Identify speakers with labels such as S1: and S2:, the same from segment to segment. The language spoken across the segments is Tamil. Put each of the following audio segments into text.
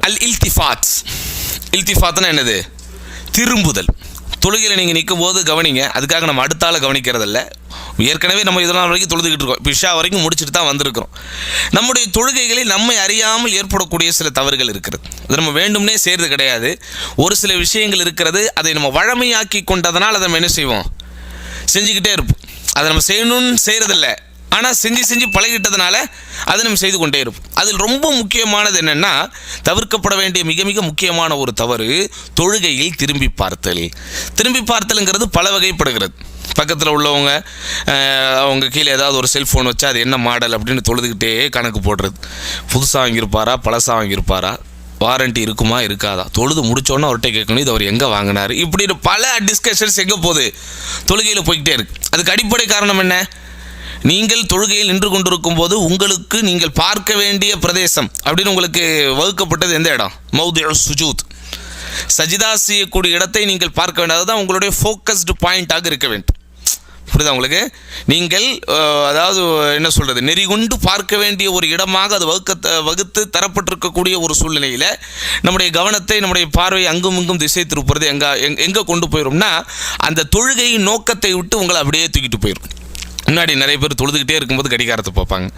S1: அல் இல்திஃபாத். இல்திஃபாத்னா என்னது? திரும்புதல். தொழுகையில் நீங்கள் நிற்கும் போது கவனிங்க அதுக்காக நம்ம அடுத்தால கவனிக்கிறதில்ல. ஏற்கனவே நம்ம இதனால் வரைக்கும் தொழுதுகிட்டு இருக்கோம். பிஷா வரைக்கும் முடிச்சுட்டு தான் வந்திருக்கிறோம். நம்முடைய தொழுகைகளில் நம்மை அறியாமல் ஏற்படக்கூடிய சில தவறுகள் இருக்கிறது. அது நம்ம வேண்டும்னே செய்கிறது கிடையாது. ஒரு சில விஷயங்கள் இருக்கிறது அதை நம்ம வழமையாக்கி கொண்டதனால் அதை நம்ம என்ன செய்வோம்? செஞ்சுக்கிட்டே இருப்போம். அதை நம்ம செய்யணும்னு செய்கிறதில்ல ஆனால் செஞ்சு செஞ்சு பழகிட்டதுனால அதை நம்ம செய்து கொண்டே இருப்போம். அதில் ரொம்ப முக்கியமானது என்னென்னா தவிர்க்கப்பட வேண்டிய மிக மிக முக்கியமான ஒரு தவறு தொழுகையில் திரும்பி பார்த்தல். திரும்பி பார்த்தலுங்கிறது பல வகைப்படுகிறது. பக்கத்தில் உள்ளவங்க அவங்க கீழே ஏதாவது ஒரு செல்ஃபோன் வச்சா அது என்ன மாடல் அப்படின்னு தொழுதுகிட்டே கணக்கு போடுறது. புதுசாக வாங்கியிருப்பாரா பழசாக வாங்கியிருப்பாரா? வாரண்டி இருக்குமா இருக்காதா? தொழுது முடிச்சோன்னே அவர்கிட்ட கேட்கணும் இது அவர் எங்கே வாங்கினார்? இப்படின்னு பல டிஸ்கஷன்ஸ் எங்கே போகுது? தொழுகையில் போய்கிட்டே இருக்கு. அதுக்கு அடிப்படை காரணம் என்ன? நீங்கள் தொழுகையில் நின்று கொண்டிருக்கும் போது உங்களுக்கு நீங்கள் பார்க்க வேண்டிய பிரதேசம் அப்படின்னு உங்களுக்கு வகுக்கப்பட்டது எந்த இடம்? மௌதி சுஜூத். சஜிதா செய்யக்கூடிய இடத்தை நீங்கள் பார்க்க வேண்டியது தான் உங்களுடைய ஃபோக்கஸ்டு பாயிண்ட்டாக இருக்க வேண்டும். புரியுதா உங்களுக்கு? நீங்கள் அதாவது என்ன சொல்கிறது நெறிகுண்டு பார்க்க வேண்டிய ஒரு இடமாக அது வகுக்க வகுத்து தரப்பட்டிருக்கக்கூடிய ஒரு சூழ்நிலையில் நம்முடைய கவனத்தை நம்முடைய பார்வையை அங்கும் இங்கும் திசை திருப்புறது எங்கே எங் எங்கே கொண்டு போயிடும்னா அந்த தொழுகையின் நோக்கத்தை விட்டு உங்களை அப்படியே தூக்கிட்டு போயிடும் முன்னாடி நிறைய பேர் தொழுதுகிட்டே இருக்கும்போது கடிகாரத்தை பார்ப்பாங்க.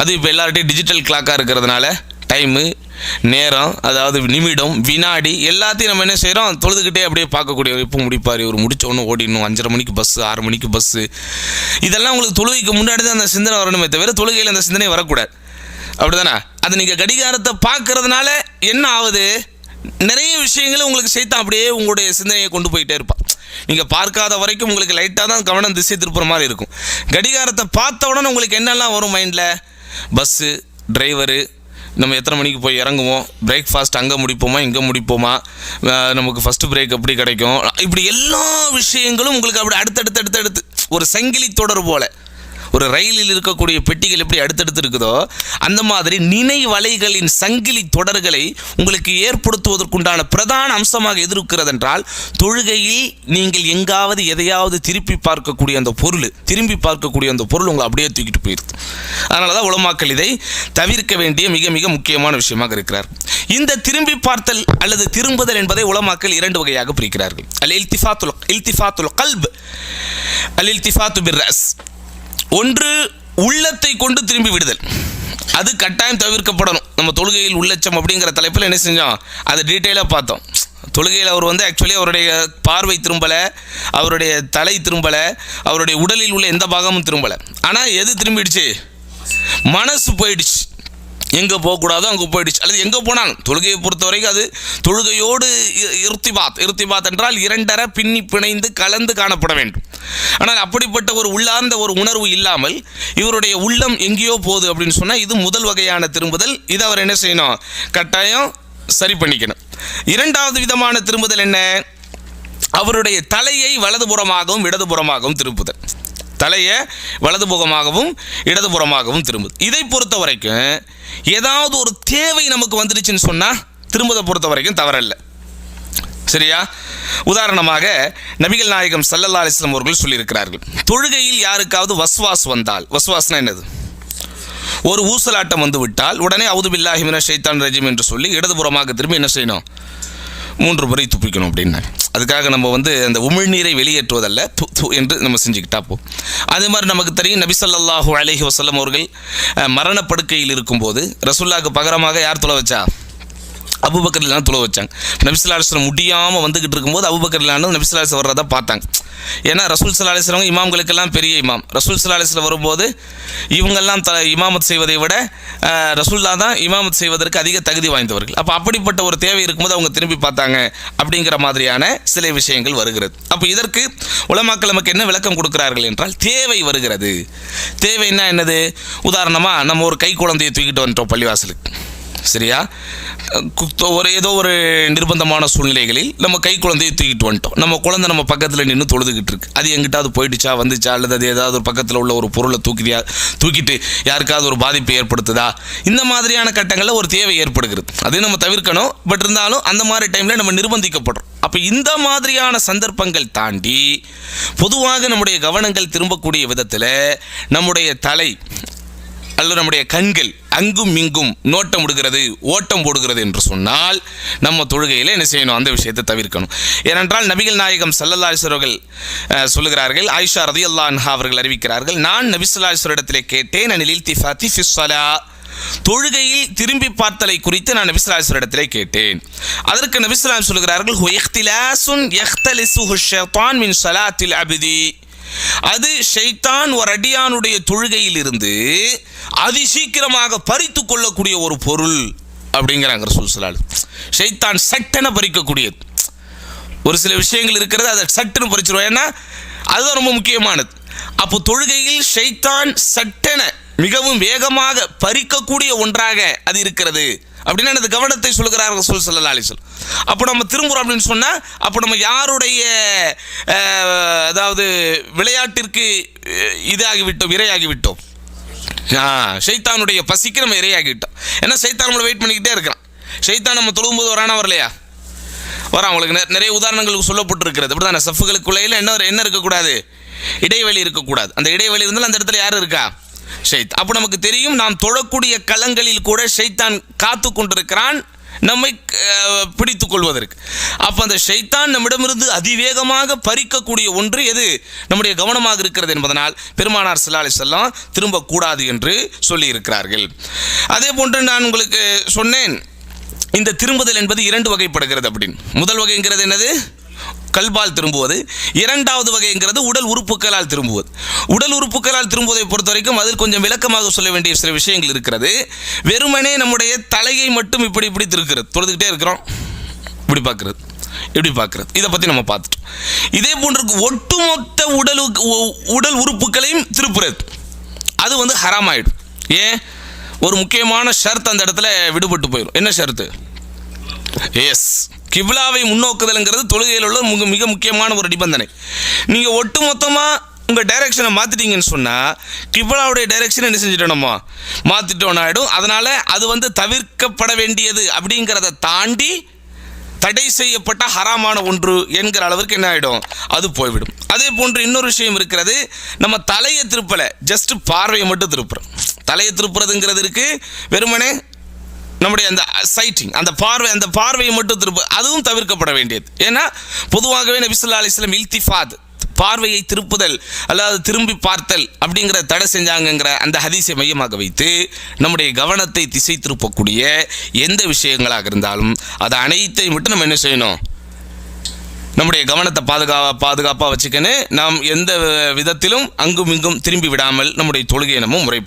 S1: அது இப்போ எல்லார்ட்டையும் டிஜிட்டல் கிளாக்காக இருக்கிறதுனால டைமு நேரம் அதாவது நிமிடம் வினாடி எல்லாத்தையும் நம்ம என்ன செய்கிறோம் தொழுதுகிட்டே அப்படியே பார்க்கக்கூடிய இப்போ முடிப்பார். இவர் முடிச்ச ஓடிடணும். அஞ்சரை மணிக்கு பஸ்ஸு ஆறு மணிக்கு பஸ்ஸு இதெல்லாம் உங்களுக்கு தொழுகைக்கு முன்னாடி தான் அந்த சிந்தனை வரணுமே தவிர தொழுகையில் அந்த சிந்தனை வரக்கூடாது. அப்படிதானே? அது நீங்கள் கடிகாரத்தை பார்க்கறதுனால என்ன ஆகுது? நிறைய விஷயங்களை உங்களுக்கு சேர்த்தா அப்படியே உங்களுடைய சிந்தனையை கொண்டு போயிட்டே இருப்பான். நீங்கள் பார்க்காத வரைக்கும் உங்களுக்கு லைட்டாக தான் கவனம் திசை திருப்புற மாதிரி இருக்கும். கடிகாரத்தை பார்த்த உடனே உங்களுக்கு என்னெல்லாம் வரும் மைண்டில் பஸ்ஸு டிரைவரு நம்ம எத்தனை மணிக்கு போய் இறங்குவோம்? பிரேக்ஃபாஸ்ட் அங்கே முடிப்போமா இங்கே முடிப்போமா? நமக்கு ஃபஸ்ட்டு பிரேக் எப்படி கிடைக்கும்? இப்படி எல்லா விஷயங்களும் உங்களுக்கு அப்படி அடுத்தடுத்து அடுத்தடுத்து ஒரு சங்கிலி தொடர் போல். ஒரு ரயிலில் இருக்கக்கூடிய பெட்டிகள் எப்படி அடுத்தடுத்து இருக்குதோ அந்த மாதிரி நினைவலைகளின் சங்கிலி தொடர்களை உங்களுக்கு ஏற்படுத்துவதற்குண்டான பிரதான அம்சமாக எதிர்க்கிறது என்றால் தொழுகையில் நீங்கள் எங்காவது எதையாவது திருப்பி பார்க்கக்கூடிய அந்த பொருள் திரும்பி பார்க்கக்கூடிய அந்த பொருள் உங்களை அப்படியே தூக்கிட்டு போயிடுது அதனால தான் உலமாக்கள் இதை தவிர்க்க வேண்டிய மிக மிக முக்கியமான விஷயமாக இருக்கிறார். இந்த திரும்பி பார்த்தல் அல்லது திரும்புதல் என்பதை உலமாக்கள் இரண்டு வகையாக பிரிக்கிறார்கள். அல் இல்திஃபாத்துல் இல்திஃபாத்துல் கல்ப் அல் இல்திஃபாத்து பிர் ரஸ் ஒன்று உள்ளத்தை கொண்டு திரும்பி விடுதல். அது கட்டாயம் தவிர்க்கப்படணும். நம்ம தொழுகையில் உள்ளச்சம் அப்படிங்கிற தலைப்பில் என்ன செஞ்சோம்? அதை டீட்டெயிலாக பார்த்தோம். தொழுகையில் அவர் வந்து ஆக்சுவலி அவருடைய பார்வை திரும்பலை அவருடைய தலை திரும்பலை அவருடைய உடலில் உள்ள எந்த பாகமும் திரும்பலை. ஆனால் எது திரும்பிடுச்சு? மனசு போயிடுச்சு. எங்கே போகக்கூடாதோ அங்கே போயிடுச்சு. அல்லது எங்கே போனாலும். தொழுகையை பொறுத்த வரைக்கும் அது தொழுகையோடு இ- இருத்திபாத். இருத்திபாத் என்றால் இரண்டரை பின்னி பிணைந்து கலந்து காணப்பட வேண்டும். ஆனால் அப்படிப்பட்ட ஒரு உள்ளார்ந்த ஒரு உணர்வு இல்லாமல் இவருடைய உள்ளம் எங்கேயோ போகுது அப்படின்னு சொன்னால் இது முதல் வகையான திரும்புதல். இதை அவர் என்ன செய்யணும்? கட்டாயம் சரி பண்ணிக்கணும். இரண்டாவது விதமான திரும்புதல் என்ன? அவருடைய தலையை வலதுபுறமாகவும் இடதுபுறமாகவும் திரும்புதல். தலையை வலதுபுறமாகவும் இடதுபுறமாகவும் திரும்புது இதை பொறுத்த வரைக்கும் ஏதாவது ஒரு தேவை நமக்கு வந்துடுச்சுன்னு சொன்னால் திரும்பதை பொறுத்த வரைக்கும் தவறல்ல. சரியா? உதாரணமாக நபிகள் நாயகம் சல்லல்லா அலிஸ்லாம் அவர்கள் சொல்லியிருக்கிறார்கள். தொழுகையில் யாருக்காவது வஸ்வாஸ் வந்தால் வஸ்வாஸ்னா என்னது? ஒரு ஊசலாட்டம் வந்து விட்டால் உடனே அவுது ஷைத்தான் ரஜிம் என்று சொல்லி இடதுபுறமாக திரும்பி என்ன செய்யணும்? மூன்று முறை துப்பிக்கணும் அப்படின்னு. அதுக்காக நம்ம வந்து அந்த உமிழ்நீரை வெளியேற்றுவதல்ல து என்று நம்ம செஞ்சுக்கிட்டா போ அதே மாதிரி நமக்கு தெரியும் நபிசல்லாஹூ அலஹி வசல்லம் அவர்கள் மரணப்படுக்கையில் இருக்கும்போது ரசுல்லாவுக்கு பகரமாக யார் தொலை வச்சா? அபுபக்கர் இல்லாமல் துளை வச்சாங்க நபிசுல்லாஸ்லம் முடியாமல் வந்துக்கிட்டு இருக்கும்போது அபுபக்கர் இல்லாமல் நபிசுல்லாஸ் வர்றதை பார்த்தாங்க. ஏன்னா ரசூல் சல்லாஹிஸ்லம் இமாம்களுக்கெல்லாம் பெரிய இமாம். ரசூல் சல்லாஹிஸ்லம் வரும்போது இவங்கெல்லாம் த இமாமத் செய்வதை விட ரசூல்லா தான் இமாமத் செய்வதற்கு அதிக தகுதி வாய்ந்தவர்கள். அப்போ அப்படிப்பட்ட ஒரு தேவை இருக்கும்போது அவங்க திரும்பி பார்த்தாங்க அப்படிங்கிற மாதிரியான சில விஷயங்கள் வருகிறது. அப்போ இதற்கு உலமாக்கள் நமக்கு என்ன விளக்கம் கொடுக்கிறார்கள் என்றால் தேவை வருகிறது. தேவைன்னா என்னது? உதாரணமாக நம்ம ஒரு கை குழந்தையை தூக்கிட்டு வந்துட்டோம் பள்ளிவாசலுக்கு. சரியா? ஒரு ஏதோ ஒரு நிர்பந்தமான சூழ்நிலைகளில் நம்ம கை குழந்தையை தூக்கிட்டு வந்துட்டோம். நம்ம குழந்தை நம்ம பக்கத்தில் நின்று தொழுதுகிட்டு இருக்கு. அது எங்கிட்டாவது போயிடுச்சா வந்துச்சா அல்லது அது ஏதாவது ஒரு பக்கத்தில் உள்ள ஒரு பொருளை தூக்கிட்டியா தூக்கிட்டு யாருக்காவது ஒரு பாதிப்பை ஏற்படுத்துதா? இந்த மாதிரியான கட்டங்களில் ஒரு தேவை ஏற்படுகிறது. அதையும் நம்ம தவிர்க்கணும். பட் இருந்தாலும் அந்த மாதிரி டைமில் நம்ம நிர்பந்திக்கப்படுறோம் அப்போ இந்த மாதிரியான சந்தர்ப்பங்கள் தாண்டி பொதுவாக நம்முடைய கவனங்கள் திரும்பக்கூடிய விதத்தில் நம்முடைய தலை அல்லது நம்முடைய கண்கள் அங்கும் இங்கும் நோட்டம் விடுகிறது ஓட்டம் போடுகிறது என்று சொன்னால் நம்ம தொழுகையில் என்ன செய்யணும்? அந்த விஷயத்தை தவிர்க்கணும். ஏனென்றால் நபிகள் நாயகம் சல்லல்லாசுவர்கள் சொல்லுகிறார்கள் ஆயிஷா ரதி அன்ஹா அவர்கள் அறிவிக்கிறார்கள் நான் நபிசுல்லா இடத்திலே கேட்டேன் அனில் திஃபாத்தி ஃபிஸ்ஸலா தொழுகையில் திரும்பி பார்த்தலை குறித்து நான் நபிசுல்லா இடத்திலே கேட்டேன். அதற்கு நபிசுலாம் சொல்கிறார்கள் "ஹுவ இഖ்திலாசுன் யഖ்தலிசுஹு மின் சலாத்தில் அபிதி. அது ஷைத்தான் ஒரு அடியானுடைய தொழுகையில் இருந்து அதிசீக்கிரமாக பறித்து கொள்ளக்கூடிய ஒரு பொருள் அப்படிங்கிறாங்க சூசலால் ஸல்லல்லாஹு ஷைத்தான் சட்டென பறிக்கக்கூடியது. ஒரு சில விஷயங்கள் இருக்கிறது அதை சட்டுன்னு பறிச்சிருவோம். ஏன்னா அதுதான் ரொம்ப முக்கியமானது. அப்போ தொழுகையில் ஷைத்தான் சட்டென மிகவும் வேகமாக பறிக்கக்கூடிய ஒன்றாக அது இருக்கிறது. அப்படின்னு எனது கவனத்தை சொல்கிறார்கள் சொல் சொல்லலா அலிசல் அப்போ நம்ம திரும்புகிறோம் அப்படின்னு சொன்னால் அப்போ நம்ம யாருடைய அதாவது விளையாட்டிற்கு இதாகிவிட்டோம் இரையாகிவிட்டோம்? சைத்தானுடைய பசிக்கு நம்ம இரையாகிட்டோம் ஏன்னா ஷைத்தான் நம்மளை வெயிட் பண்ணிக்கிட்டே இருக்கிறான். ஷைத்தான் நம்ம தொழும்போது வரானா வரலையா? வரான் உங்களுக்கு நிறைய உதாரணங்களுக்கு சொல்லப்பட்டிருக்கிறது. இப்படி தானே சஃப்புகளுக்குள்ளையில் என்ன என்ன இருக்கக்கூடாது? இடைவெளி இருக்கக்கூடாது. அந்த இடைவெளி இருந்தாலும் அந்த இடத்துல யார் இருக்கா? ஷைத். அப்போ நமக்கு தெரியும் நாம் தொழக்கூடிய களங்களில் கூட ஷைத்தான் காத்து கொண்டிருக்கிறான் நம்மை பிடித்து கொள்வதற்கு. அப்போ அந்த ஷைத்தான் நம்மிடமிருந்து அதிவேகமாக பறிக்கக்கூடிய ஒன்று எது? நம்முடைய கவனமாக இருக்கிறது என்பதனால் பெருமானார் ஸல்லல்லாஹு செல்லாம் திரும்பக்கூடாது என்று சொல்லியிருக்கிறார்கள். அதே போன்று நான் உங்களுக்கு சொன்னேன் இந்த திரும்புதல் என்பது இரண்டு வகைப்படுகிறது அப்படின்னு. முதல் வகைங்கிறது என்னது? கல்பால் திரும்புவது. இரண்டாவது வகைங்கிறது உடல் உறுப்புகளால் திரும்புவது. உடல் உறுப்புகளால் திரும்புவதை பொறுத்த வரைக்கும் அதில் கொஞ்சம் விளக்கமாக சொல்ல வேண்டிய சில விஷயங்கள் இருக்கிறது. வெறுமனே நம்முடைய தலையை மட்டும் இப்படி இப்படி திருக்கிறது. தொழுதுகிட்டே இருக்கிறோம். இப்படி பார்க்குறது. இப்படி பார்க்குறது. இதை பற்றி நம்ம பார்த்துட்டோம். இதே போன்று ஒட்டுமொத்த உடல் உடல் உறுப்புகளையும் திருப்புறது. அது வந்து ஹராமாயிடும். ஏன்? ஒரு முக்கியமான ஷர்த் அந்த இடத்துல விடுபட்டு போயிடும் என்ன ஷர்த்து? எஸ் கிப்லாவை முன்னோக்குதல்ங்கிறது தொழுகையில் உள்ள மிக மிக முக்கியமான ஒரு நிபந்தனை. நீங்கள் ஒட்டு மொத்தமாக உங்கள் டைரெக்ஷனை மாற்றிட்டீங்கன்னு சொன்னால் கிப்லாவுடைய டைரெக்ஷன் என்ன செஞ்சிட்டோமா மாற்றிட்டோன்னு ஆகிடும் அதனால் அது வந்து தவிர்க்கப்பட வேண்டியது அப்படிங்கிறத தாண்டி தடை செய்யப்பட்ட ஹராமான ஒன்று என்கிற அளவிற்கு என்ன ஆகிடும் அது போய்விடும். அதே போன்று இன்னொரு விஷயம் இருக்கிறது நம்ம தலையை திருப்பலை. ஜஸ்ட் பார்வையை மட்டும் திருப்புறோம். தலையை திருப்புறதுங்கிறது இருக்குது வெறுமனே நம்முடைய அந்த சைட்டிங் அந்த பார்வை அந்த பார்வையை மட்டும் திருப்ப அதுவும் தவிர்க்கப்பட வேண்டியது. ஏன்னா பொதுவாகவே நபிசுல்லா அலிஸ்லாம் இல்திஃபாத் பார்வையை திருப்புதல் அல்லாது திரும்பி பார்த்தல் அப்படிங்கிற தடை செஞ்சாங்கங்கிற அந்த ஹதீஸை மையமாக வைத்து நம்முடைய கவனத்தை திசை திருப்பக்கூடிய எந்த விஷயங்களாக இருந்தாலும் அதை அனைத்தையும் விட்டு நம்ம என்ன செய்யணும்? நம்முடைய கவனத்தை பாதுகா பாதுகாப்பாக வச்சுக்கன்னு நாம் எந்த விதத்திலும் அங்கும் இங்கும் திரும்பி விடாமல் நம்முடைய தொழுகையை நம்ம முறைப்படுத்த